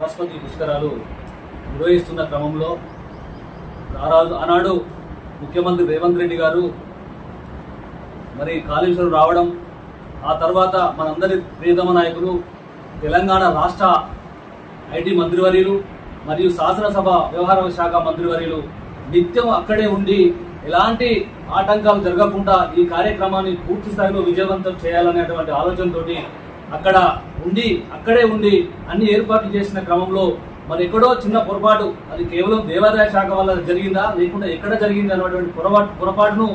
సరస్వతి పుష్కరాలు నిర్వహిస్తున్న క్రమంలో ఆరాజు ఆనాడు ముఖ్యమంత్రి రేవంత్ రెడ్డి గారు మరి కాళేశ్వరం రావడం ఆ తర్వాత మనందరి ప్రియతమ నాయకులు తెలంగాణ రాష్ట్ర ఐటీ మంత్రివర్యులు మరియు శాసనసభ వ్యవహారాల శాఖ మంత్రివర్యులు నిత్యం అక్కడే ఉండి ఎలాంటి ఆటంకాలు జరగకుండా ఈ కార్యక్రమాన్ని పూర్తి స్థాయిలో విజయవంతం చేయాలనేటువంటి ఆలోచనతోటి అక్కడ ఉండి అక్కడే ఉండి అన్ని ఏర్పాట్లు చేసిన క్రమంలో మరి ఎక్కడో చిన్న పొరపాటు అది కేవలం దేవాదాయ శాఖ వల్ల జరిగిందా లేకుండా ఎక్కడ జరిగింది అన్నటువంటి పొరపాటు పొరపాటును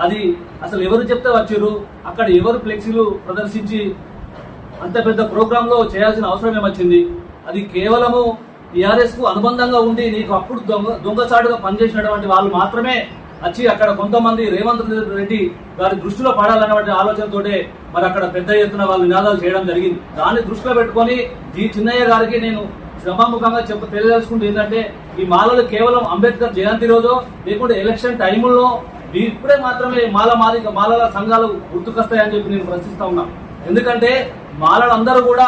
అది అసలు ఎవరు చెప్తే వచ్చారు అక్కడ ఎవరు ఫ్లెక్సీలు ప్రదర్శించి అంత పెద్ద ప్రోగ్రాంలో చేయాల్సిన అవసరం ఏమొచ్చింది అది కేవలము టిఆర్ఎస్కు అనుబంధంగా ఉండి నీకు అప్పుడు దొంగ దొంగచాటుగా పనిచేసినటువంటి వాళ్ళు మాత్రమే వచ్చి అక్కడ కొంతమంది రేవంత్ రెడ్డి గారి దృష్టిలో పడాలన్నటువంటి ఆలోచనతోటే మరి అక్కడ పెద్ద ఎత్తున వాళ్ళు నినాదాలు చేయడం జరిగింది. దాన్ని దృష్టిలో పెట్టుకొని ఈ చిన్నయ్య గారికి నేను సభాముఖంగా చెప్ప తెలియదలుచుకుంటే ఏంటంటే ఈ మాలలు కేవలం అంబేద్కర్ జయంతి రోజు లేకుంటే ఎలక్షన్ టైముల్లో ఇప్పుడే మాత్రమే మాల మాది మాలల సంఘాలు గుర్తుకొస్తాయని చెప్పి నేను ప్రశ్నిస్తా ఉన్నా. ఎందుకంటే మాలలందరూ కూడా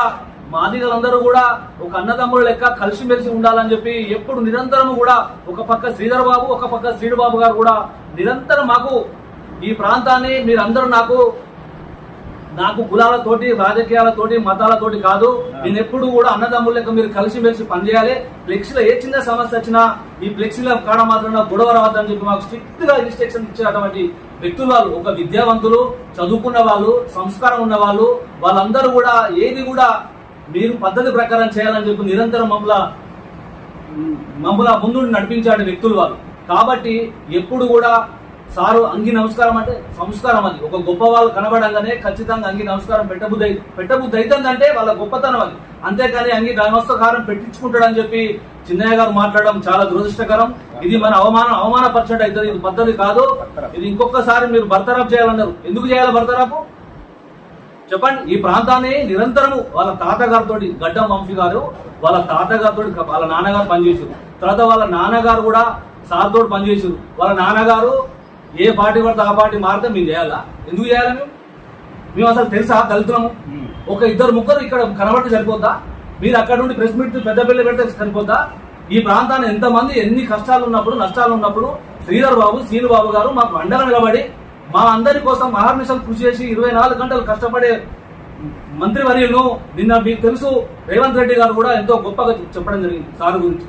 మాదిగలందరూ కూడా ఒక అన్నదమ్ముల లెక్క కలిసిమెలిసి ఉండాలని చెప్పి ఎప్పుడు నిరంతరం కూడా ఒక పక్క శ్రీధర్ బాబు ఒక పక్క శ్రీడుబాబు గారు కూడా నిరంతరం మాకు ఈ ప్రాంతాన్ని మీరందరూ నాకు నాకు కులాలతోటి రాజకీయాలతోటి మతాలతోటి కాదు నేను ఎప్పుడు కూడా అన్నదమ్ముల లెక్క మీరు కలిసిమెలిసి పనిచేయాలి. ఫ్లెక్సీలో ఏ చిన్న సమస్య వచ్చినా ఈ ఫ్లెక్సీలో కాడ మాత్రం గొడవ రావద్దని చెప్పి మాకు స్ట్రిక్ట్గా ఇన్స్ట్రక్షన్ ఇచ్చినటువంటి వ్యక్తులు వాళ్ళు ఒక విద్యావంతులు చదువుకున్న వాళ్ళు సంస్కారం ఉన్న వాళ్ళు వాళ్ళందరూ కూడా ఏది కూడా మీరు పద్ధతి ప్రకారం చేయాలని చెప్పి నిరంతరం మమ్మల మమ్మల్ని ముందు నడిపించాడు వ్యక్తులు వారు కాబట్టి ఎప్పుడు కూడా సారు అంగి నమస్కారం అంటే సంస్కారం అది. ఒక గొప్ప వాళ్ళు కనబడంగానే ఖచ్చితంగా అంగి నమస్కారం పెట్టబుద్ధి అయి- పెట్టబుద్ధి అవుతుందంటే వాళ్ళ గొప్పతనం అది. అంతేకాని అంగి నమస్కారం పెట్టించుకుంటాడని చెప్పి చిన్నయ్య గారు మాట్లాడడం చాలా దురదృష్టకరం. ఇది మన అవమానం అవమానపరచడం అవుతుంది ఇది పద్ధతి కాదు. ఇది ఇంకొకసారి మీరు భర్తరాపు చేయాలన్నారు. ఎందుకు చేయాలి భర్తరాపు? చెప్పండి ఈ ప్రాంతాన్ని నిరంతరము వాళ్ళ తాతగారితో గడ్డం వంశీ గారు వాళ్ళ తాతగారితో వాళ్ళ నాన్నగారు పనిచేసారు తర్వాత వాళ్ళ నాన్నగారు కూడా సార్ తోటి పనిచేసారు వాళ్ళ నాన్నగారు ఏ పార్టీ పడితే ఆ పార్టీ మారితే మేము చేయాలా? ఎందుకు చేయాలి మేము? మేము అసలు తెలుసా దళితులము? ఒక ఇద్దరు ముగ్గురు ఇక్కడ కనబడితే సరిపోద్దా? మీరు అక్కడ నుండి ప్రెస్ మీట్ పెద్ద పిల్లలు పెడితే సరిపోద్దా? ఈ ప్రాంతాన్ని ఎంతమంది ఎన్ని కష్టాలు ఉన్నప్పుడు నష్టాలు ఉన్నప్పుడు శ్రీధర్ బాబు శ్రీను బాబు గారు మాకు అండగా నిలబడి మా అందరి కోసం మహార్నిశం కృషి చేసి ఇరవై నాలుగు గంటలు కష్టపడే మంత్రివర్యులను నిన్న మీకు తెలుసు రేవంత్ రెడ్డి గారు కూడా ఎంతో గొప్పగా చెప్పడం జరిగింది సార్ గురించి.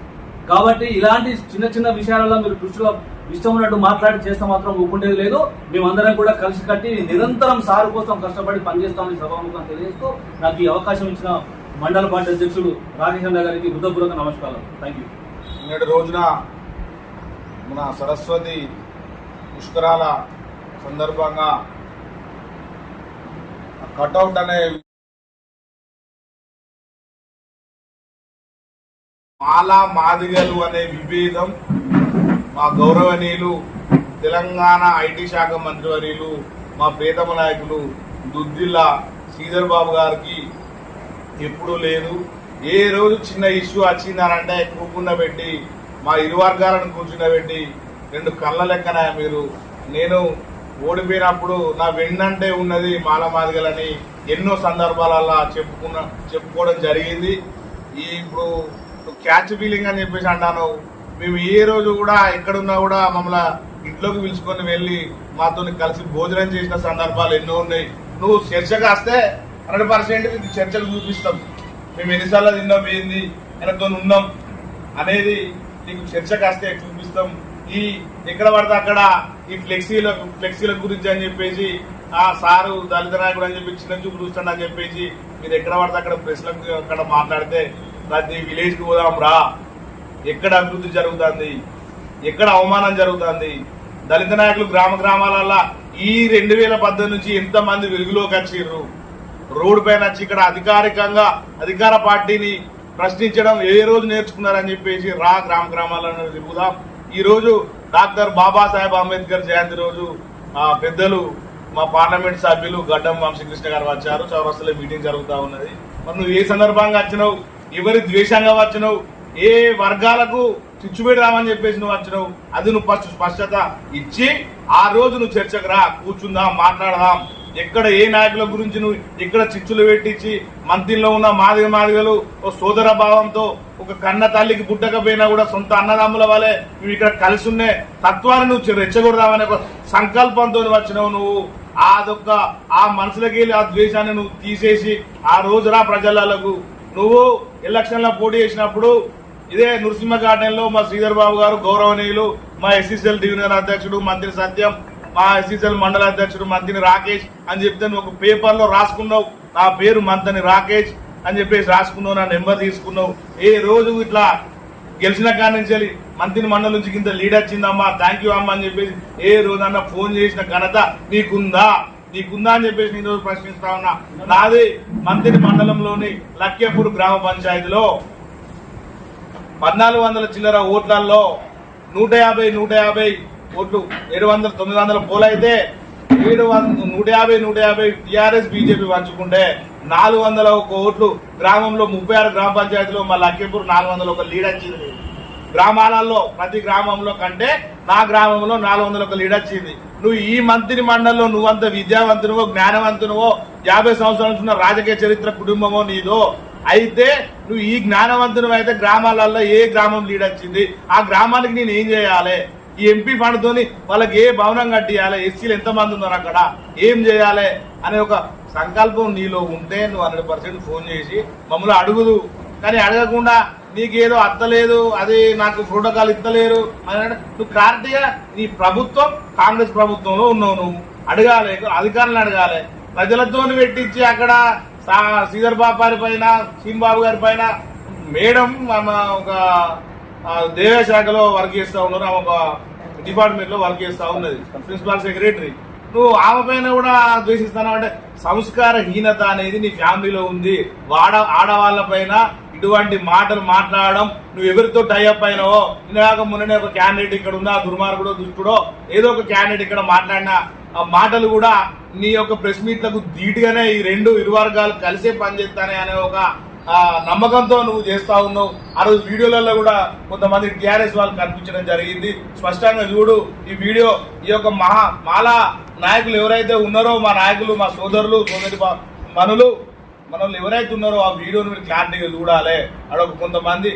కాబట్టి ఇలాంటి చిన్న చిన్న విషయాలలో మీరు దృష్టిలో ఇష్టం ఉన్నట్టు మాట్లాడి చేస్తే మాత్రం ఒప్పుండేది లేదు. మేమందరం కూడా కలిసి కట్టి నిరంతరం సారు కోసం కష్టపడి పనిచేస్తామని సభాముఖం తెలియజేస్తూ నాకు ఈ అవకాశం ఇచ్చిన మండల పార్టీ అధ్యక్షుడు రాజేంద్ర గారికి హృదయపూర్వక నమస్కారం థ్యాంక్ యూ నిన్నటి రోజున మన సరస్వతి పుష్కరాల సందర్భంగా కటౌట్ అనే మాలా మాదిగలు అనే విభేదం మా గౌరవనీయులు తెలంగాణ ఐటీ శాఖ మంత్రివర్యులు మా ప్రీతమ నాయకులు దుద్దిల్లా శ్రీధర్ బాబు గారికి ఎప్పుడూ లేదు. ఏ రోజు చిన్న ఇష్యూ వచ్చిందనంటే కూర్చుండబెట్టి మా ఇరు వర్గాలను కూర్చుండబెట్టి రెండు కళ్ళ లెక్కన మీరు నేను ఓడిపోయినప్పుడు నా వెన్నంటే ఉన్నది మాలమాదిగలని ఎన్నో సందర్భాలలో చెప్పుకున్న చెప్పుకోవడం జరిగింది. ఈ ఇప్పుడు క్యాచ్ ఫీలింగ్ అని చెప్పేసి అంటాను. మేము ఏ రోజు కూడా ఎక్కడున్నా కూడా మమ్మల్ని ఇంట్లోకి పిలుచుకొని వెళ్ళి మాతో కలిసి భోజనం చేసిన సందర్భాలు ఎన్నో ఉన్నాయి. నువ్వు చర్చగా వస్తే హండ్రెడ్ పర్సెంట్ చర్చలు చూపిస్తాం. మేము ఎన్నిసార్లు తిన్నాం ఏంది ఆయనతో ఉన్నాం అనేది నీకు చర్చకు వస్తే చూపిస్తాం. ఈ ఎక్కడ పడితే అక్కడ ఈ ఫ్లెక్సీల ఫ్లెక్సీల గురించి అని చెప్పేసి ఆ సారు దళిత నాయకుడు అని చెప్పి చిన్న చూపు చూస్తాడు అని చెప్పేసి మీరు ఎక్కడ పడితే అక్కడ ప్రెస్లకు అక్కడ మాట్లాడితే ప్రతి విలేజ్కి పోదాం రా. ఎక్కడ అభివృద్ధి జరుగుతుంది? ఎక్కడ అవమానం జరుగుతుంది? దళిత నాయకులు గ్రామ గ్రామాలల్లో ఈ రెండు వేల పద్దెనిమిది నుంచి ఎంతమంది వెలుగులోకి వచ్చిర్రు? రోడ్డు పైన వచ్చి ఇక్కడ అధికారికంగా అధికార పార్టీని ప్రశ్నించడం ఏ రోజు నేర్చుకున్నారని చెప్పేసి రా గ్రామ గ్రామాలను తిరుగుదాం. ఈరోజు డాక్టర్ బాబాసాహెబ్ అంబేద్కర్ జయంతి రోజు పెద్దలు మా పార్లమెంట్ సభ్యులు గడ్డం వంశీకృష్ణ గారు వచ్చారు. చౌరస్తలో మీటింగ్ జరుగుతూ ఉన్నది. మరి నువ్వు ఏ సందర్భంగా వచ్చినావు? ఎవరి ద్వేషంగా వచ్చినావు? ఏ వర్గాలకు చిచ్చుపెడదామని చెప్పేసి నువ్వు వచ్చినావు? అది నువ్వు ఫస్ట్ స్పష్టత ఇచ్చి ఆ రోజు నువ్వు చర్చకు రా కూర్చుందాం మాట్లాడదాం. ఎక్కడ ఏ నాయకుల గురించి నువ్వు ఇక్కడ చిచ్చులు పెట్టించి మంత్రిలో ఉన్న మాదిగ మాదిగలు ఓ సోదర భావంతో ఒక కన్న తల్లికి పుట్టకపోయినా కూడా సొంత అన్నదమ్ముల వలె నువ్వు ఇక్కడ కలిసి ఉండే తత్వాన్ని నువ్వు రెచ్చగొడదామనే ఒక సంకల్పంతో వచ్చినావు నువ్వు. అదొక్క ఆ మనసులకి వెళ్ళి ఆ ద్వేషాన్ని నువ్వు తీసేసి ఆ రోజురా ప్రజలకు. నువ్వు ఎలక్షన్లో పోటీ చేసినప్పుడు ఇదే నృసింహ గార్డెన్లో మా శ్రీధర్ బాబు గారు గౌరవనీయులు మా ఎస్ఎస్ఎల్ డివిజన్ అధ్యక్షుడు మంత్రి సత్యం మా ఎస్సీసీఎల్ మండల అధ్యక్షుడు మంత్రి రాకేష్ అని చెప్తే ఒక పేపర్లో రాసుకున్నావు. నా పేరు మంత్రి రాకేష్ అని చెప్పేసి రాసుకున్నావు నా నెంబర్ తీసుకున్నావు. ఏ రోజు ఇట్లా గెలిచిన కాడి నుంచి వెళ్ళి మంత్రి మండలి నుంచి ఇంత లీడ్ వచ్చిందమ్మా థ్యాంక్ యూ అమ్మా అని చెప్పేసి ఏ రోజన్నా ఫోన్ చేసిన ఘనత నీకుందా? నీకుందా అని చెప్పేసి నేను రోజు ప్రశ్నిస్తా ఉన్నా. నాది మంత్రి మండలంలోని లక్కేపూర్ గ్రామ పంచాయతీలో పద్నాలుగు వందల చిల్లర ఓట్లలో నూట యాభై నూట యాభై ఓట్లు ఏడు వందల తొమ్మిది వందల పోలైతే ఏడు వంద నూట యాభై నూట యాభై టీఆర్ఎస్ బీజేపీ పంచుకుంటే నాలుగు వందల ఒక ఓట్లు గ్రామంలో ముప్పై ఆరు గ్రామ పంచాయతీలో మా లక్ష్మీపూర్ నాలుగు వందల ఒక లీడ్ వచ్చింది. గ్రామాలలో ప్రతి గ్రామంలో కంటే నా గ్రామంలో నాలుగు వందల ఒక లీడ్ వచ్చింది. నువ్వు ఈ మంత్రి మండలిలో నువ్వంత విద్యావంతునువో జ్ఞానవంతునువో యాభై సంవత్సరాల నుంచి ఉన్న రాజకీయ చరిత్ర కుటుంబమో నీదో అయితే నువ్వు ఈ జ్ఞానవంతుని అయితే గ్రామాలలో ఏ గ్రామం లీడ్ వచ్చింది? ఆ గ్రామానికి నేను ఏం చేయాలి? ఈ ఎంపీ ఫండ్ వాళ్ళకి ఏ భవనం కట్టియాలి? ఎస్సీలు ఎంతమంది ఉన్నారు అక్కడ? ఏం చేయాలి? అనే ఒక సంకల్పం నీలో ఉంటే నువ్వు హండ్రెడ్ పర్సెంట్ ఫోన్ చేసి మమ్మల్ని అడుగుదు. కానీ అడగకుండా నీకేదో అత్తలేదు అది నాకు ప్రోటోకాల్ ఇస్తలేరు అని నువ్వు క్లారిటీగా నీ ప్రభుత్వం కాంగ్రెస్ ప్రభుత్వంలో ఉన్నావు నువ్వు. అడగాలి అధికారులను అడగాలి. ప్రజలతో పెట్టించి అక్కడ సా- శ్రీధర్ బాబు గారి పైన సింబాబు గారి పైన మేడం మన ఒక శాఖలో వర్క్ చేస్తూ ఉన్నారు. ఆమె ఒక డిపార్ట్మెంట్లో వర్క్ చేస్తూ ఉన్నది. Principal secretary. నువ్వు ఆమె పైన కూడా ద్వేషిస్తాను అంటే సంస్కారహీనత అనేది నీ ఫ్యామిలీలో ఉంది. వాడ ఆడవాళ్ళ పైన ఇటువంటి మాటలు మాట్లాడడం నువ్వు ఎవరితో టైఅప్ అయినావో ఇందాక మొన్ననే ఒక క్యాండిడేట్ ఇక్కడ ఉందా దుర్మార్గుడో దుష్టుడో ఏదో ఒక క్యాండిడేట్ ఇక్కడ మాట్లాడిన ఆ మాటలు కూడా నీ యొక్క ప్రెస్ మీట్లకు ధీటుగానే ఈ రెండు ఇరు వర్గాలు కలిసే పనిచేస్తానే అనే ఒక నమ్మకంతో నువ్వు చేస్తా ఉన్నావు. ఆ రోజు వీడియోలలో కూడా కొంతమంది టిఆర్ఎస్ వాళ్ళు కనిపించడం జరిగింది. స్పష్టంగా చూడు ఈ వీడియో ఈ యొక్క మహా మాలా నాయకులు ఎవరైతే ఉన్నారో మా నాయకులు మా సోదరులు సోదరి మనులు మనల్ని ఎవరైతే ఉన్నారో ఆ వీడియోని మీరు క్లారిటీగా చూడాలి. అడొక కొంతమంది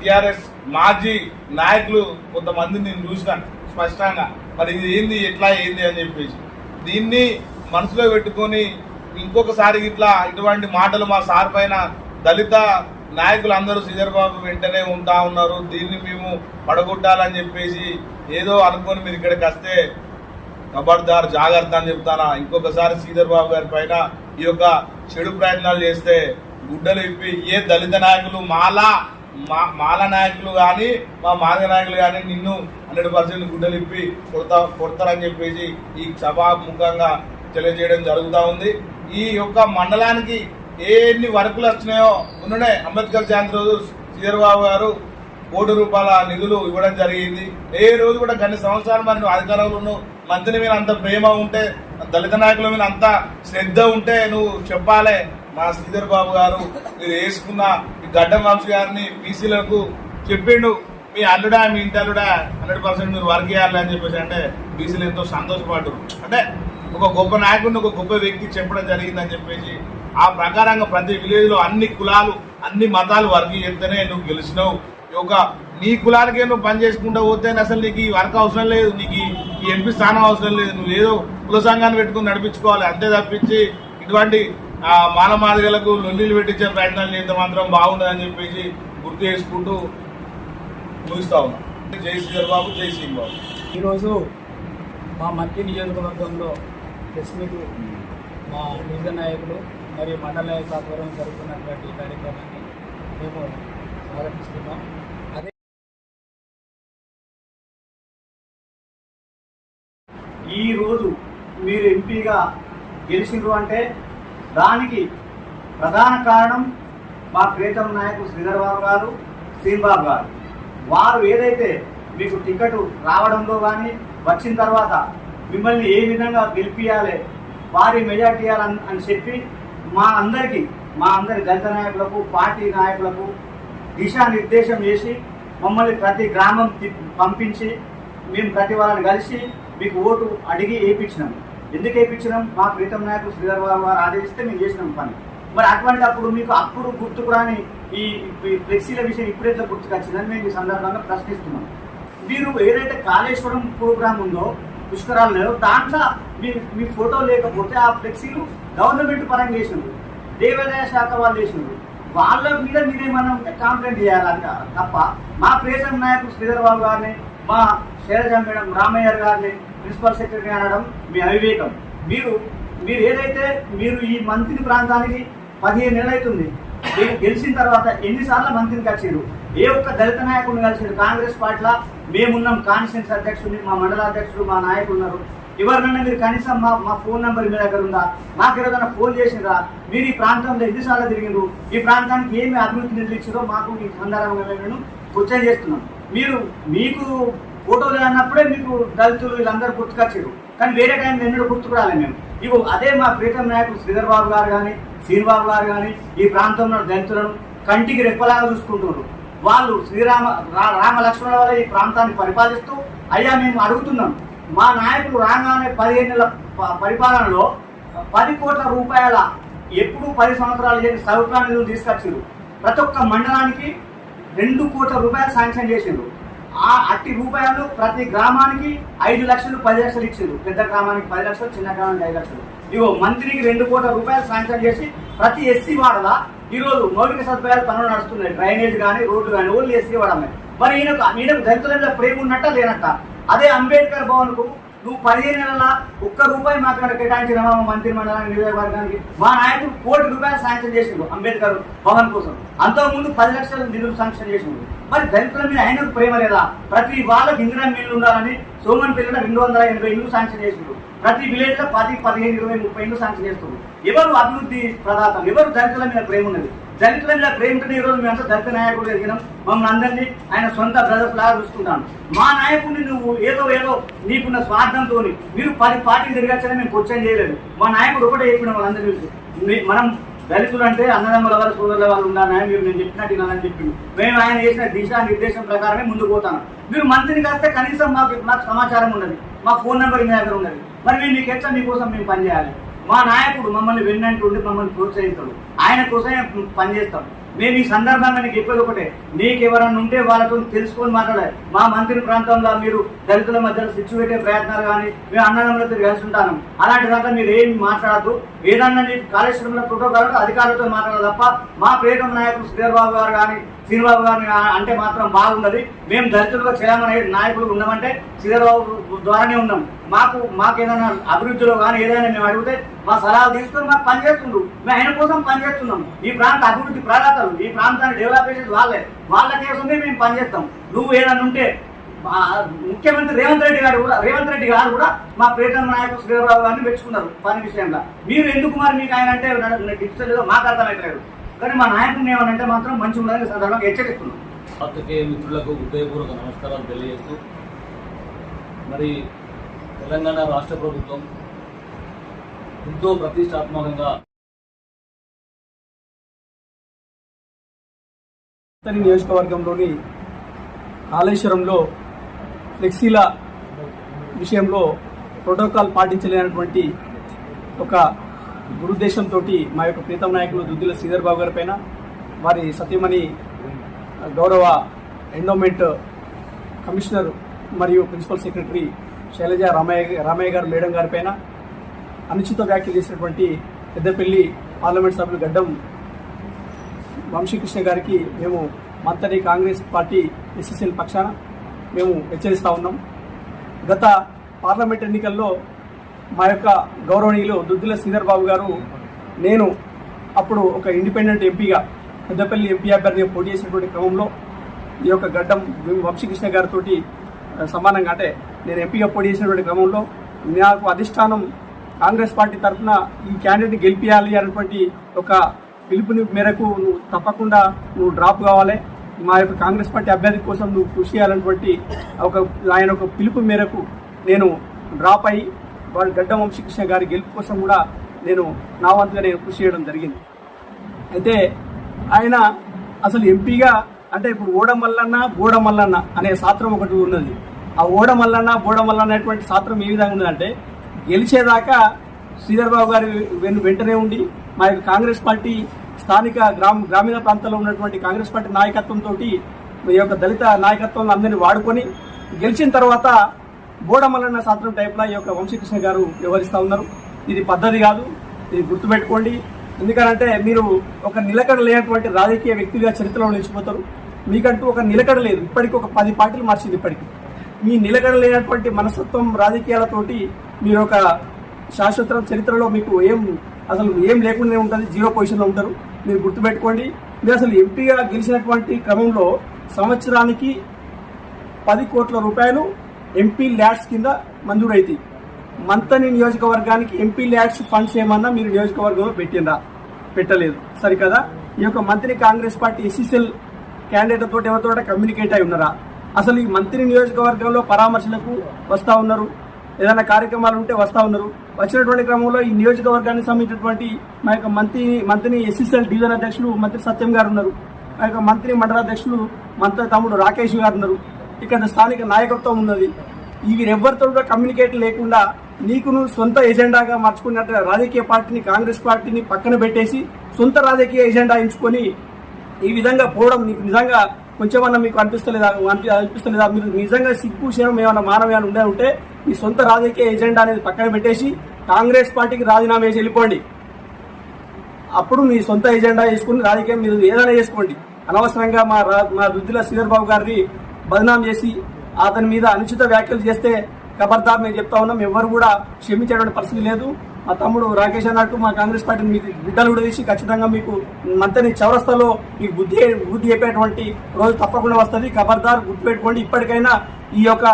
టిఆర్ఎస్ మాజీ నాయకులు కొంతమంది నేను చూసినాను స్పష్టంగా. మరి ఇది ఏంది ఎట్లా ఏంది అని చెప్పేసి. దీన్ని మనసులో పెట్టుకొని ఇంకొకసారి ఇట్లా ఇటువంటి మాటలు మా సార్ పైన దళిత నాయకులు అందరూ శ్రీధర్ వెంటనే ఉంటా ఉన్నారు. దీన్ని మేము పడగొట్టాలని చెప్పేసి ఏదో అనుకొని మీరు ఇక్కడికి వస్తే ఖబర్దార్ జాగ్రత్త అని చెప్తానా? ఇంకొకసారి శ్రీధర్ గారి పైన ఈ యొక్క చెడు ప్రయత్నాలు చేస్తే గుడ్డలు ఇప్పి ఏ దళిత నాయకులు మాలా మా మాల నాయకులు కానీ మా మార్గ నాయకులు కానీ నిన్ను హండ్రెడ్ పర్సెంట్ గుడ్డలు ఇప్పి కొడతా కొడతారని చెప్పేసి ఈ సభాముఖంగా తెలియజేయడం జరుగుతూ ఉంది. ఈ యొక్క మండలానికి ఎన్ని వర్కులు వచ్చినాయో ఉన్ననే అంబేద్కర్ జయంతి రోజు చంద్రబాబు బాబు గారు కోటి రూపాయల నిధులు ఇవ్వడం జరిగింది. ఏ రోజు కూడా కొన్ని సంవత్సరాలు మరి నువ్వు అధికారంలో మంత్రి మీద అంత ప్రేమ ఉంటే దళిత నాయకుల మీద అంత శ్రద్ధ ఉంటే నువ్వు చెప్పాలి. మా శ్రీధర్ బాబు గారు మీరు వేసుకున్న ఈ గడ్డం వంశీ గారిని బీసీలకు చెప్పిండు. మీ అల్లుడా మీ ఇంటి అల్లుడా హండ్రెడ్ పర్సెంట్ మీరు వర్క్ చేయాలి అని చెప్పేసి అంటే బీసీలు ఎంతో సంతోషపడ్డారు. అంటే ఒక గొప్ప నాయకుడిని ఒక గొప్ప వ్యక్తి చెప్పడం జరిగిందని చెప్పేసి ఆ ప్రకారంగా ప్రతి విలేజ్లో అన్ని కులాలు అన్ని మతాలు వర్క్ చేస్తేనే నువ్వు గెలిచినావు. ఒక యొక్క నీ కులానికే నువ్వు పని చేసుకుంటూ పోతే అసలు నీకు ఈ వర్క్ అవసరం లేదు నీకు ఈ- ఎంపీ స్థానం అవసరం లేదు నువ్వు ఏదో కుల సంఘాన్ని పెట్టుకుని నడిపించుకోవాలి. అంతే తప్పించి ఇటువంటి మానమాదిగలకు లొల్లీలు పెట్టించే ప్రయత్నాలు చేస్తే మాత్రం బాగుండదని చెప్పేసి గుర్తు చేసుకుంటూ ముగిస్తా ఉన్నా. జై శ్రీధర్ బాబు జై సింగ్ బాబు. ఈరోజు మా మధ్య నియోజకవర్గంలో ప్రెస్ మీట్ మా డివిజన్ నాయకులు మరియు మండల నాయకుల ఆధ్వర్యం జరుగుతున్నటువంటి కార్యక్రమాన్ని మేము స్వాగతిస్తున్నాం అదే ఈరోజు మీరు ఎంపీగా గెలిచిండ్రు అంటే దానికి ప్రధాన కారణం మా ప్రీతం నాయకుడు శ్రీధర్బాబు గారు శ్రీబాబు గారు. వారు ఏదైతే మీకు టికెట్ రావడంలో కానీ వచ్చిన తర్వాత మిమ్మల్ని ఏ విధంగా గెలిపించాలి వారి మెజార్టీ అని చెప్పి మా అందరికీ మా అందరి దళిత నాయకులకు పార్టీ నాయకులకు దిశానిర్దేశం చేసి మమ్మల్ని ప్రతి గ్రామం పంపించి మేము ప్రతి వాళ్ళని కలిసి మీకు ఓటు అడిగి వేయించినాం. ఎందుకు వేయించినాం? మా ప్రీతం నాయకుడు శ్రీధర్ బాబు గారు ఆదేశిస్తే మేము చేసినాం పని. మరి అటువంటి అప్పుడు మీకు అప్పుడు గుర్తుకు రాని ఈ ఈ ఫ్లెక్సీల విషయం ఇప్పుడైతే గుర్తుకొచ్చిందని మేము ఈ సందర్భంగా ప్రశ్నిస్తున్నాం. మీరు ఏదైతే కాళేశ్వరం ప్రోగ్రామ్ ఉందో పుష్కరాలు దాంట్లో మీ మీ ఫోటో లేకపోతే ఆ ఫ్లెక్సీలు గవర్నమెంట్ పరంగా చేసిండ్రు. దేవాదాయ శాఖ వాళ్ళు చేసిండ్రు. వాళ్ళ మీద మీరేమన్నా కాంప్లైంట్ చేయాలంట తప్ప మా ప్రేసం నాయకుడు శ్రీధర్ బాబు గారిని మా శైలజ మేడం రామయ్య గారిని ప్రిన్సిపల్ సెక్రటరీ అనడం మీ అవివేకం. మీరు మీరు ఏదైతే మీరు ఈ మంత్రి ప్రాంతానికి పదిహేను నెలలు అవుతుంది మీరు గెలిచిన తర్వాత ఎన్నిసార్లు మంత్రికి వచ్చారు? ఏ ఒక్క దళిత నాయకుడిని కలిసి కాంగ్రెస్ పార్టీలో మేమున్నాం కాన్స్టిట్యూన్స్ అధ్యక్షుడిని మా మండల అధ్యక్షుడు మా నాయకులు ఉన్నారు ఎవరినైనా మీరు కనీసం మా మా ఫోన్ నెంబర్ మీ దగ్గర ఉందా? మాకు ఏదైనా ఫోన్ చేసిందా మీరు ఈ ప్రాంతంలో ఎన్నిసార్లు తిరిగిండ్రు? ఈ ప్రాంతానికి ఏమి అభివృద్ధి నిధులు మాకు ఈ సందర్భంగా మేము క్వశ్చన్ చేస్తున్నాం. మీరు మీకు ఫోటోలు అన్నప్పుడే మీకు దళితులు వీళ్ళందరూ గుర్తుకొచ్చారు కానీ వేరే టైం ఎన్నడూ గుర్తుకు రాలేదు మేము. ఇగో అదే మా ప్రీతం నాయకుడు శ్రీధర్ బాబు గారు కానీ శ్రీనిబాబు గారు కానీ ఈ ప్రాంతంలో దళితులను కంటికి రెప్పలాగా చూసుకుంటున్నారు. వాళ్ళు శ్రీరామ రా- రామ లక్ష్మణ వల్ల ఈ ప్రాంతాన్ని పరిపాలిస్తూ అయ్యా మేము అడుగుతున్నాం మా నాయకులు రాగానే పదిహేను నెలల పరిపాలనలో పది కోట్ల రూపాయల ఎప్పుడు పది సంవత్సరాలు చేసి సౌకర్యాలు తీసుకొచ్చారు ప్రతి ఒక్క మండలానికి రెండు కోట్ల రూపాయలు శాంక్షన్ చేసిండ్రు. ఆ అట్టి రూపాయలు ప్రతి గ్రామానికి ఐదు లక్షలు పది లక్షలు ఇచ్చారు పెద్ద గ్రామానికి పది లక్షలు చిన్న గ్రామానికి ఐదు లక్షలు. ఇగో మంత్రికి రెండు కోట్ల రూపాయలు శాంక్షన్ చేసి ప్రతి ఎస్సీ వాడల ఈరోజు మౌలిక సదుపాయాలు పనులు నడుస్తున్నాయి. డ్రైనేజ్ కానీ రోడ్లు కానీ ఓన్లీ ఎస్సీ వాడమే మరి ఈయనకు ఈయనకు దళితుల మీద ప్రేమ ఉన్నట్ట లేనట్ట? అదే అంబేద్కర్ భవన్కు నువ్వు పదిహేను నెలల ఒక్క రూపాయి మాత్రం కేటాయించిన మా మంత్రి మండలానికి నియోజకవర్గానికి? మా నాయకుడు కోటి రూపాయలు శాంక్షన్ చేసిండు అంబేద్కర్ భవన్ కోసం. అంతకుముందు పది లక్షల నిధులు శాంక్షన్ చేసిండు. మరి దళితుల మీద ఆయనకు ప్రేమ లేదా? ప్రతి వాళ్ళకి ఇందిరా మిల్లు ఉండాలని సోమన్ పిల్లల రెండు వందల ఎనభై ఇల్లు శాంక్షన్ చేసిండు. ప్రతి విలేజ్లో పది పదిహేను ఇరవై ముప్పై ఇల్లు శాంక్షన్ చేస్తుంది ఎవరు అభివృద్ధి ప్రదాతం ఎవరు దళితుల మీద ప్రేమ ఉన్నది? దళితుల మీద ప్రేమతో ఈ రోజు మేమంతా దళిత నాయకుడు ఎదిగినాం. మమ్మల్ని అందరినీ ఆయన సొంత బ్రదర్స్ లాగా చూసుకుంటాను. మా నాయకుడిని నువ్వు ఏదో ఏదో నీకున్న స్వార్థంతో మీరు పది పార్టీలు తిరగచ్చని మేము క్వశ్చన్ చేయలేదు. మా నాయకుడు ఒకటే చెప్పిన వాళ్ళందరూ తెలుసు. మీ- మనం దళితులు అంటే అన్నదమ్ముల వారు సోదరుల వాళ్ళు ఉండాలని మీరు నేను చెప్పినట్టు వినాలని చెప్పిండు. మేము ఆయన చేసిన దిశా నిర్దేశం ప్రకారమే ముందుకు పోతాను. మీరు మంత్రిని కాస్తే కనీసం మాకు మాకు సమాచారం ఉన్నది. మా ఫోన్ నెంబర్ మీ దగ్గర ఉన్నది. మరి మేము మీకు ఎట్లా మీకోసం మేము పనిచేయాలి మా నాయకుడు మమ్మల్ని వెన్నంటుండి మమ్మల్ని ప్రోత్సహిస్తాడు ఆయన కోసమే పనిచేస్తాం మేము ఈ సందర్భంగా నీకు చెప్పేది ఒకటే. నీకు ఎవరన్నా ఉంటే వాళ్ళతో తెలుసుకొని మాట్లాడాలి. మా మంత్రి ప్రాంతంలో మీరు దళితుల మధ్యలో స్విచ్ పెట్టే ప్రయత్నాలు కానీ మేము అన్నదమ్ములతో కలిసి ఉంటాను. అలాంటి దాకా మీరు ఏమి మాట్లాడద్దు. ఏదన్నా నీకు కాళేశ్వరంలో ప్రోటోకాల్ అధికారులతో మాట్లాడాలి తప్ప మా ప్రియతమ నాయకుడు శ్రీధర్బాబు గారు కానీ శ్రీబాబు గారిని అంటే మాత్రం బాగున్నది మేము దళితులుగా చేయాలనే నాయకులు ఉన్నామంటే శ్రీధర్బాబు ద్వారానే ఉన్నాం. మాకు మాకు ఏదైనా అభివృద్ధిలో కానీ ఏదైనా మేము అడిగితే మా సలహాలు తీసుకొని మాకు పనిచేస్తుండ్రు మేము ఆయన కోసం పనిచేస్తున్నాం ఈ ప్రాంత అభివృద్ధి ప్రదాతలు ఈ ప్రాంతాన్ని డెవలప్ చేసేది వాళ్ళే. వాళ్ళ కోసమే మేము పనిచేస్తాం నువ్వు ఏదైనా ఉంటే ముఖ్యమంత్రి రేవంత్ రెడ్డి గారు కూడా రేవంత్ రెడ్డి గారు కూడా మా ప్రియతమ నాయకుడు శ్రీరావు గారిని మెచ్చుకున్నారు పని విషయంలో. మీరు ఎందుకు మరి మీకు ఆయన అంటే నాకు మాకు అర్థమైతలేదు. కానీ మా నాయకుడిని ఏమనంటే మాత్రం మంచి ఉండాలని సందర్భంగా హెచ్చరిస్తున్నాం. మిత్రులకు హృదయపూర్వక నమస్కారాలు తెలియజేస్తూ మరి తెలంగాణ రాష్ట్ర ప్రభుత్వం ఎంతో ప్రతిష్టాత్మకంగా ఉత్తరి నియోజకవర్గంలోని కాళేశ్వరంలో ఫ్లెక్సీల విషయంలో ప్రోటోకాల్ పాటించలేనటువంటి ఒక దురుద్దేశంతో మా యొక్క ప్రీతం నాయకులు దుద్దుల శ్రీధర్ బాబు గారి పైన వారి సత్యమణి గౌరవ ఎండోమెంట్ కమిషనర్ మరియు principal secretary Shailaja Ramaiah Ramaiah garu madam గారి పైన అనుచిత వ్యాఖ్యలు చేసినటువంటి పెద్దపల్లి పార్లమెంట్ సభ్యులు గడ్డం వంశీకృష్ణ గారికి మేము మంతని కాంగ్రెస్ పార్టీ ఎస్ఎస్ఎల్ పక్షాన మేము హెచ్చరిస్తూ ఉన్నాం. గత పార్లమెంట్ ఎన్నికల్లో మా యొక్క గౌరవనీయులు దుద్దుల శ్రీధర్ బాబు గారు నేను అప్పుడు ఒక ఇండిపెండెంట్ ఎంపీగా పెద్దపల్లి ఎంపీ అభ్యర్థిగా పోటీ చేసినటువంటి క్రమంలో ఈ యొక్క గడ్డం వంశీకృష్ణ గారితో సమానంగా అంటే నేను ఎంపీగా పోటీ చేసినటువంటి క్రమంలో నాకు అధిష్టానం కాంగ్రెస్ పార్టీ తరఫున ఈ క్యాండిడేట్ గెలిపించాలి అనేటువంటి ఒక పిలుపుని మేరకు నువ్వు తప్పకుండా నువ్వు డ్రాప్ కావాలి. మా యొక్క కాంగ్రెస్ పార్టీ అభ్యర్థి కోసం నువ్వు కృషి చేయాలన్నటువంటి ఒక ఆయన ఒక పిలుపు మేరకు నేను డ్రాప్ అయ్యి వాడు గడ్డ వంశీకృష్ణ గారి గెలుపు కోసం కూడా నేను నా వంతుగా నేను కృషి చేయడం జరిగింది. అయితే ఆయన అసలు ఎంపీగా అంటే ఇప్పుడు ఓడమల్లన్న బోడమల్లన్న అనే శాస్త్రం ఒకటి ఉన్నది. ఆ ఓడమల్లన్న బోడమల్లన్న అనేటువంటి శాస్త్రం ఏ విధంగా ఉందంటే గెలిచేదాకా శ్రీధర్ బాబు గారి వెంటనే ఉండి మా యొక్క కాంగ్రెస్ పార్టీ స్థానిక గ్రామ గ్రామీణ ప్రాంతాల్లో ఉన్నటువంటి కాంగ్రెస్ పార్టీ నాయకత్వంతో ఈ యొక్క దళిత నాయకత్వం అందరినీ వాడుకొని గెలిచిన తర్వాత బోడమల్లన్న సాత్రం టైప్లో ఈ యొక్క వంశీకృష్ణ గారు వ్యవహరిస్తూ ఉన్నారు. ఇది పద్ధతి కాదు ఇది గుర్తుపెట్టుకోండి. ఎందుకంటే మీరు ఒక నిలకడ లేనటువంటి రాజకీయ వ్యక్తిగా చరిత్రలో నిలిచిపోతారు. మీకంటూ ఒక నిలకడ లేదు. ఇప్పటికి ఒక పది పార్టీలు మార్చింది ఇప్పటికి. మీ నిలకడ లేనటువంటి మనస్తత్వం రాజకీయాలతోటి మీరు ఒక శాశ్వత చరిత్రలో మీకు ఏం అసలు ఏం లేకుండా ఉంటుంది జీరో పొజిషన్లో ఉంటారు. మీరు గుర్తుపెట్టుకోండి మీరు అసలు ఎంపీగా గెలిచినటువంటి క్రమంలో సంవత్సరానికి పది కోట్ల రూపాయలు ఎంపీ ల్యాడ్స్ కింద మంజూరైతాయి మంతని నియోజకవర్గానికి ఎంపీ ల్యాడ్స్ ఫండ్స్ ఏమన్నా మీరు నియోజకవర్గంలో పెట్టిందా పెట్టలేదు. సరికదా? ఈ యొక్క మంత్రి కాంగ్రెస్ పార్టీ ఎస్సీసీఎల్ క్యాండిడేట్ తోటి ఎవరితో కమ్యూనికేట్ అయి ఉన్నారా? అసలు ఈ మంత్రి నియోజకవర్గంలో పరామర్శలకు వస్తూ ఉన్నారు. ఏదైనా కార్యక్రమాలు ఉంటే వస్తూ ఉన్నారు. వచ్చినటువంటి క్రమంలో ఈ నియోజకవర్గానికి సంబంధించినటువంటి మా యొక్క మంత్రి మంత్రి ఎస్ఎస్ఎల్ డివిజన్ అధ్యక్షులు మంత్రి సత్యం గారు ఉన్నారు. మా యొక్క మంత్రి మండలాధ్యక్షులు మంత్రి తమ్ముడు రాకేష్ గారు ఉన్నారు. ఇక్కడ స్థానిక నాయకత్వం ఉన్నది. ఇవి ఎవరితో కూడా కమ్యూనికేట్ లేకుండా నీకు నువ్వు సొంత ఎజెండాగా మార్చుకున్నట్టు రాజకీయ పార్టీని కాంగ్రెస్ పార్టీని పక్కన పెట్టేసి సొంత రాజకీయ ఎజెండా ఎంచుకొని ఈ విధంగా పోవడం నీకు నిజంగా కొంచెం అన్న మీకు అనిపిస్తలేదా? అనిపి- అనిపిస్తలేదా? మీరు నిజంగా సిగ్గు శరం ఏమైనా మానవ్యాలు ఉండే ఉంటే మీ సొంత రాజకీయ ఎజెండా అనేది పక్కన పెట్టేసి కాంగ్రెస్ పార్టీకి రాజీనామా చేసి వెళ్ళిపోండి. అప్పుడు మీ సొంత ఎజెండా చేసుకుని రాజకీయం మీరు ఏదైనా చేసుకోండి. అనవసరంగా మా రా- మా దుద్దిల శ్రీధర్ బాబు గారిని బదనాం చేసి అతని మీద అనుచిత వ్యాఖ్యలు చేస్తే ఖబర్దార్ నేను చెప్తా ఉన్నాం ఎవరు కూడా క్షమించేటువంటి పరిస్థితి లేదు. మా తమ్ముడు రాకేష్ అన్నట్టు మా కాంగ్రెస్ పార్టీ మీకు బిడ్డలు కూడా తీసి ఖచ్చితంగా మీకు మంతని చౌరస్తాలో మీకు బుద్ధి బుద్ధి చెప్పేటువంటి రోజు తప్పకుండా వస్తుంది. ఖబర్దార్ గుర్తుపెట్టుకోండి ఇప్పటికైనా ఈ యొక్క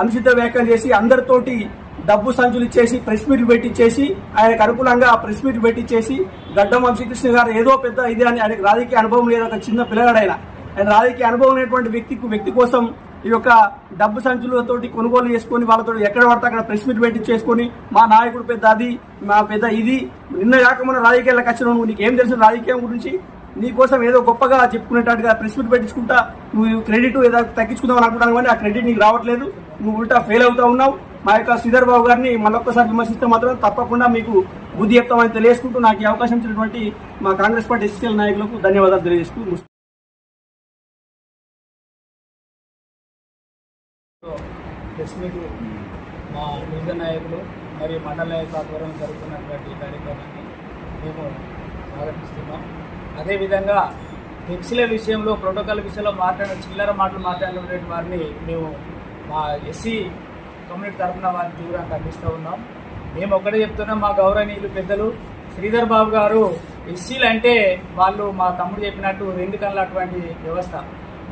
అనుచిత వ్యాఖ్యలు చేసి అందరితోటి డబ్బు సంచులు ఇచ్చేసి ప్రెస్ మీట్లు పెట్టించేసి ఆయనకు అనుకూలంగా ఆ ప్రెస్ మీట్లు పెట్టించేసి గడ్డం వంశీకృష్ణ గారు ఏదో పెద్ద ఇది అని ఆయనకు రాజకీయ అనుభవం లేదు ఒక చిన్న పిల్లగాడైన. ఆయన రాజకీయ అనుభవం అనేటువంటి వ్యక్తికి వ్యక్తి కోసం ఈ యొక్క డబ్బు సంచులతోటి కొనుగోలు చేసుకొని వాళ్ళతో ఎక్కడ పడితే అక్కడ ప్రెస్ మీట్ పెట్టి చేసుకొని మా నాయకుడు పెద్ద అది మా పెద్ద ఇది. నిన్న కాకమున్న రాజకీయాలకు వచ్చిన నువ్వు నీకు తెలుసు రాజకీయం గురించి? నీకోసం ఏదో గొప్పగా చెప్పుకునేటట్టుగా ప్రెస్ మీట్ పెట్టించుకుంటా నువ్వు క్రెడిట్ ఏదో తగ్గించుకుందాం అనుకుంటాను కానీ ఆ క్రెడిట్ నీకు రావట్లేదు. నువ్వు ఉల్టా ఫెయిల్ అవుతా ఉన్నావు. మా యొక్క శ్రీధర్ బాబు గారిని మళ్ళొక్కసారి విమర్శిస్తే మాత్రం తప్పకుండా మీకు బుద్ధి చెప్తామని తెలియజేసుకుంటూ నాకు ఈ అవకాశం ఇచ్చినటువంటి మా కాంగ్రెస్ పార్టీ ఎస్సీఎల్ నాయకులకు ధన్యవాదాలు తెలియజేస్తూ ప్రెస్ మీట్ మా డివిజన్ నాయకులు మరియు మండల నాయకుల ఆధ్వర్యంలో జరుగుతున్నటువంటి కార్యక్రమాన్ని మేము స్వాగతిస్తున్నాం. అదేవిధంగా టెక్స్ల విషయంలో ప్రోటోకాల్ విషయంలో మాట్లాడిన చిల్లర మాటలు మాట్లాడినటువంటి వారిని మేము మా ఎస్సీ కమ్యూనిటీ తరఫున వారిని తీవ్రంగా ఖండిస్తూ ఉన్నాం. మేము ఒక్కడే చెప్తున్నాం మా గౌరవనీయులు పెద్దలు శ్రీధర్ బాబు గారు ఎస్సీలు అంటే వాళ్ళు మా తమ్ముడు చెప్పినట్టు రెండు కళ్ళ అటువంటి వ్యవస్థ.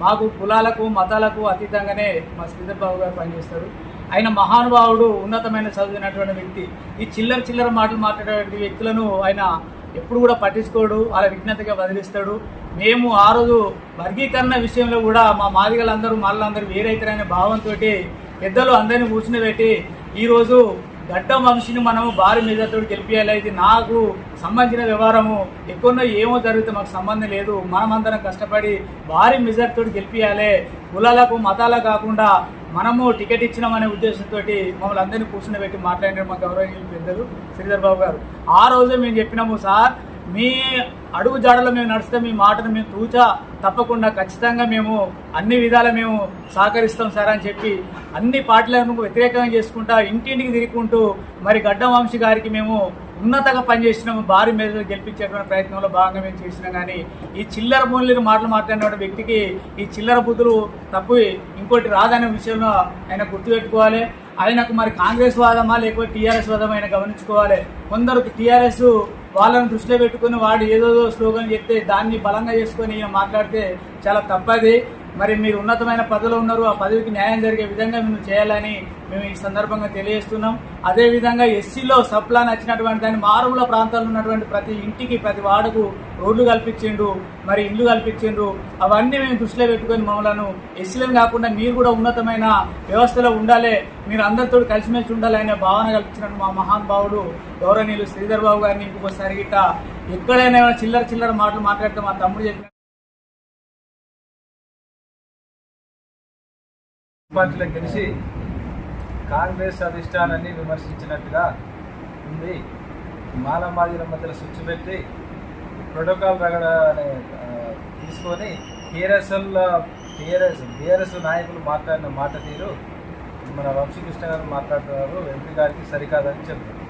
మాకు కులాలకు మతాలకు అతీతంగానే మా శ్రీధర్ బాబు గారు పనిచేస్తారు. ఆయన మహానుభావుడు ఉన్నతమైన చదివినటువంటి వ్యక్తి. ఈ చిల్లర చిల్లర మాటలు మాట్లాడేటువంటి వ్యక్తులను ఆయన ఎప్పుడు కూడా పట్టించుకోడు అలా విజ్ఞతగా వదిలిస్తాడు. మేము ఆ రోజు వర్గీకరణ విషయంలో కూడా మా మాదిగలందరూ మళ్ళందరూ వేరైతారనే భావంతో పెద్దలు అందరినీ కూర్చుని పెట్టి ఈరోజు గడ్డ మనిషిని మనము భారీ మెజార్టీతో గెలిపించాలి ఇది నాకు సంబంధించిన వ్యవహారము. ఎక్కువనో ఏమో జరిగితే మాకు సంబంధం లేదు. మనమందరం కష్టపడి భారీ మెజార్టీతో గెలిపించాలి కులాలకు మతాలకు కాకుండా మనము టికెట్ ఇచ్చినామనే ఉద్దేశంతో మమ్మల్ని అందరినీ కూర్చుని పెట్టి మాట్లాడిన మా గౌరవనీయులు పెద్దలు శ్రీధర్ బాబు గారు. ఆ రోజే మేము చెప్పినాము సార్ మీ అడుగు జాడలో మేము నడిస్తే మీ మాటను మేము తూచా తప్పకుండా ఖచ్చితంగా మేము అన్ని విధాల మేము సహకరిస్తాం సార్ అని చెప్పి అన్ని పార్టీలను వ్యతిరేకంగా చేసుకుంటా ఇంటింటికి తిరుగుకుంటూ మరి గడ్డం వంశీ గారికి మేము ఉన్నతంగా పనిచేసినాము భారీ మేధలు గెలిపించేటువంటి ప్రయత్నంలో భాగంగా మేము చేసినాం కానీ ఈ చిల్లర బోన్లేని మాటలు మాట్లాడిన వ్యక్తికి ఈ చిల్లర బుద్ధులు తప్పు ఇంకోటి రాదనే విషయంలో ఆయన గుర్తుపెట్టుకోవాలి. ఆయనకు మరి కాంగ్రెస్ వాదమా లేకపోతే టీఆర్ఎస్ వాదమా ఆయన గమనించుకోవాలి. కొందరు టీఆర్ఎస్ వాళ్ళని దృష్టిలో పెట్టుకుని వాడు ఏదో స్లోగన్ చెప్తే దాన్ని బలంగా చేసుకొని మాట్లాడితే చాలా తప్పది. మరి మీరు ఉన్నతమైన పదవిలో ఉన్నారు ఆ పదవికి న్యాయం జరిగే విధంగా మేము చేయాలని మేము ఈ సందర్భంగా తెలియజేస్తున్నాం. అదేవిధంగా ఎస్సీలో సప్లాన్ వచ్చినటువంటి దాన్ని మారుమూల ప్రాంతాల్లో ఉన్నటువంటి ప్రతి ఇంటికి ప్రతి వాడకు రోడ్లు కల్పించిండు మరి ఇల్లు కల్పించిండ్రు అవన్నీ మేము దృష్టిలో పెట్టుకొని మమ్మల్ని ఎస్సీలను కాకుండా మీరు కూడా ఉన్నతమైన వ్యవస్థలో ఉండాలి మీరు అందరితో కలిసిమెలిసి ఉండాలి అనే భావన కల్పించినట్టు మా మహానుభావుడు గౌరవనీయులు శ్రీధర్ బాబు గారిని ఇంకొకసారి గిట్ట ఎక్కడైనా చిల్లర చిల్లర మాటలు మాట్లాడితే మా తమ్ముడు చెప్పిన పార్టీలో గెలిచి కాంగ్రెస్ అధిష్టానాన్ని విమర్శించినట్టుగా ఉంది. మాల మధ్యలో స్విచ్ పెట్టి ప్రోటోకాల్ రగడ అనే తీసుకొని టీఆర్ఎస్ఎల్ టీఆర్ఎస్ బీఆర్ఎస్ నాయకులు మాట్లాడిన మాట తీరు మన వంశీకృష్ణ గారు మాట్లాడుతున్నారు. ఎంపీ గారికి సరికాదని చెప్పారు.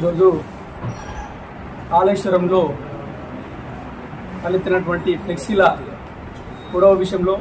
ఈరోజు కాళేశ్వరంలో తలెత్తినటువంటి ఫ్లెక్సీల గొడవ విషయంలో